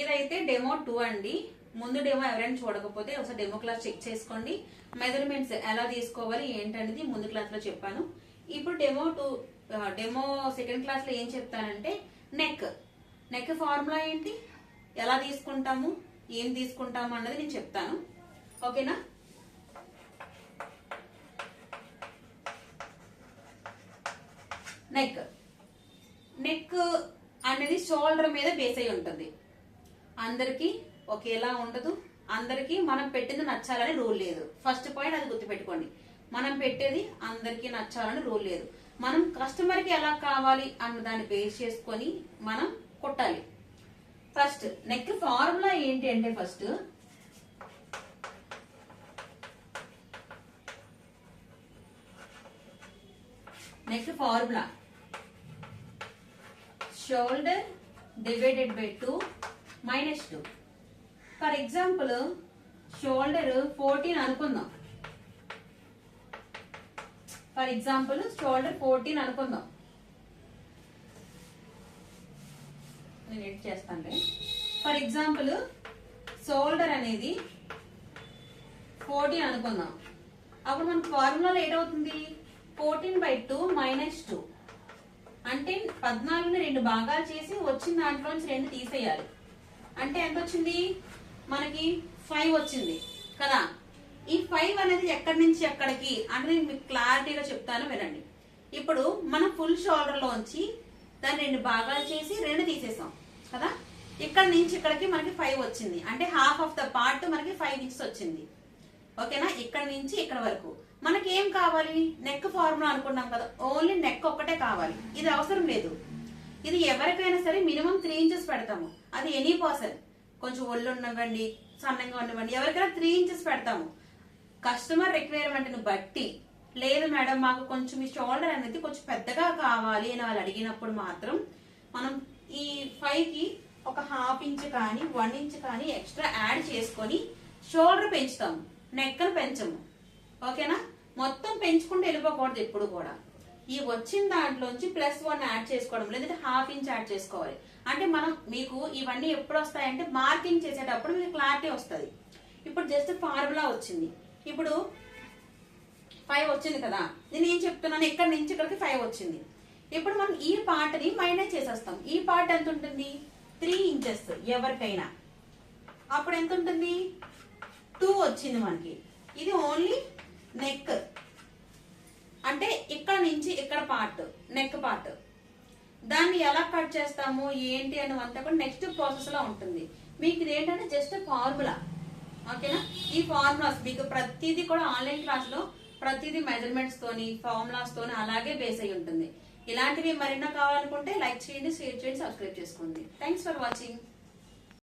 ఇదైతే demo two అండి. ముందు డెమో ఎవరైనా చూడకపోతే ఒకసారి డెమో క్లాస్ చెక్ చేసుకోండి. మెజర్మెంట్స్ ఎలా తీసుకోవాలి ఏంటనేది ముందు క్లాస్లో చెప్పాను. ఇప్పుడు డెమో టూ డెమో సెకండ్ క్లాస్లో ఏం చెప్తానంటే నెక్ నెక్ ఫార్ములా ఏంటి? ఎలా తీసుకుంటాము? ఏం తీసుకుంటాము అన్నది నేను చెప్తాను. ఓకేనా నెక్ నెక్ అనేది షోల్డర్ మీద బేస్ అయి ఉంటుంది. అందరికీ ఒకేలా ఉండదు. అందరికీ మనం పెట్టింది నచ్చాలని రూల్ లేదు. ఫస్ట్ పాయింట్ అది గుర్తుపెట్టుకోండి. మనం పెట్టేది అందరికీ నచ్చాలని రూల్ లేదు. మనం కస్టమర్కి ఎలా కావాలి అన్న దాన్ని బేస్ చేసుకొని మనం కుట్టాలి. ఫస్ట్ నెక్ ఫార్ములా ఏంటి అంటే first neck formula shoulder divided by two minus two for example shoulder fourteen అనుకుందాం. ఫర్ ఎగ్జాంపుల్ షోల్డర్ ఫోర్టీన్ అనుకుందాం. నేను ఎడ్ చేస్తాను ఫర్ ఎగ్జాంపుల్ షోల్డర్ అనేది ఫోర్టీన్ అనుకుందాం. అప్పుడు మనకు ఫార్ములాలో ఏటవుతుంది? Fourteen by two minus two అంటే పద్నాలుగుని రెండు భాగాలు చేసి వచ్చిన దాంట్లో నుంచి రెండు తీసేయాలి. అంటే ఎంత వచ్చింది మనకి ఫైవ్ వచ్చింది. కదా? ఈ ఫైవ్ అనేది ఎక్కడి నుంచి ఎక్కడికి? అంటే నేను మీకు క్లారిటీగా చెప్తాను వినండి. ఇప్పుడు మనం ఫుల్ షోల్డర్ లోంచి దాన్ని రెండు భాగాలు చేసి రెండు తీసేసాం. కదా? ఇక్కడ నుంచి ఇక్కడికి మనకి ఫైవ్ వచ్చింది. అంటే హాఫ్ ఆఫ్ ద పార్ట్ మనకి ఫైవ్ ఇంచెస్ వచ్చింది. ఓకేనా ఇక్కడ నుంచి ఇక్కడ వరకు. మనకి ఏం కావాలి? నెక్ ఫార్ములా అనుకున్నాం కదా? ఓన్లీ నెక్ ఒక్కటే కావాలి. ఇది అవసరం లేదు. ఇది ఎవరికైనా సరే మినిమం త్రీ ఇంచెస్ పెడతాము. అది ఎనీ పర్సన్ కొంచెం ఒళ్ళు ఉన్నవ్వండి సన్నంగా ఉండవండి ఎవరికైనా త్రీ ఇంచెస్ పెడతాము. కస్టమర్ రిక్వైర్మెంట్ని బట్టి లేదు మేడం మాకు కొంచెం ఈ షోల్డర్ అనేది కొంచెం పెద్దగా కావాలి అని వాళ్ళు అడిగినప్పుడు మాత్రం మనం ఈ ఫైవ్కి ఒక హాఫ్ ఇంచ్ కానీ వన్ ఇంచ్ కానీ ఎక్స్ట్రా యాడ్ చేసుకొని షోల్డర్ పెంచుతాము. నెక్కలు పెంచము. ఓకేనా మొత్తం పెంచుకుంటూ వెళ్ళిపోకూడదు ఎప్పుడు కూడా. ఈ వచ్చిన దాంట్లోంచి ప్లస్ వన్ యాడ్ చేసుకోవడం లేదంటే హాఫ్ ఇంచ్ యాడ్ చేసుకోవాలి. అంటే మనం మీకు ఇవన్నీ ఎప్పుడు వస్తాయంటే మార్కింగ్ చేసేటప్పుడు మీకు క్లారిటీ వస్తుంది. ఇప్పుడు జస్ట్ ఫార్ములా వచ్చింది. ఇప్పుడు ఫైవ్ వచ్చింది కదా. నేను ఏం చెప్తున్నాను? ఇక్కడ నుంచి ఇక్కడికి ఫైవ్ వచ్చింది. ఇప్పుడు మనం ఈ పార్ట్ని మైనస్ చేసేస్తాం. ఈ పార్ట్ ఎంత ఉంటుంది? త్రీ ఇంచెస్ ఎవరికైనా. అప్పుడు ఎంత ఉంటుంది? టూ వచ్చింది మనకి. ఇది ఓన్లీ నెక్. నుంచి ఇక్కడ పార్ట్ నెక్ పార్ట్ దాన్ని ఎలా కట్ చేస్తాము ఏంటి అని అంతా కూడా నెక్స్ట్ ప్రాసెస్లో ఉంటుంది. మీకు ఇది ఏంటంటే జస్ట్ ఫార్ములా ఓకేనా ఈ ఫార్ములాస్ మీకు ప్రతిదీ కూడా ఆన్లైన్ క్లాస్లో ప్రతిదీ మెజర్మెంట్స్ తోని ఫార్ములాస్ తోని అలాగే బేస్ అయి ఉంటుంది. ఇలాంటివి మరెన్నో కావాలనుకుంటే లైక్ చేయండి షేర్ చేయండి సబ్స్క్రైబ్ చేసుకోండి. Thanks for watching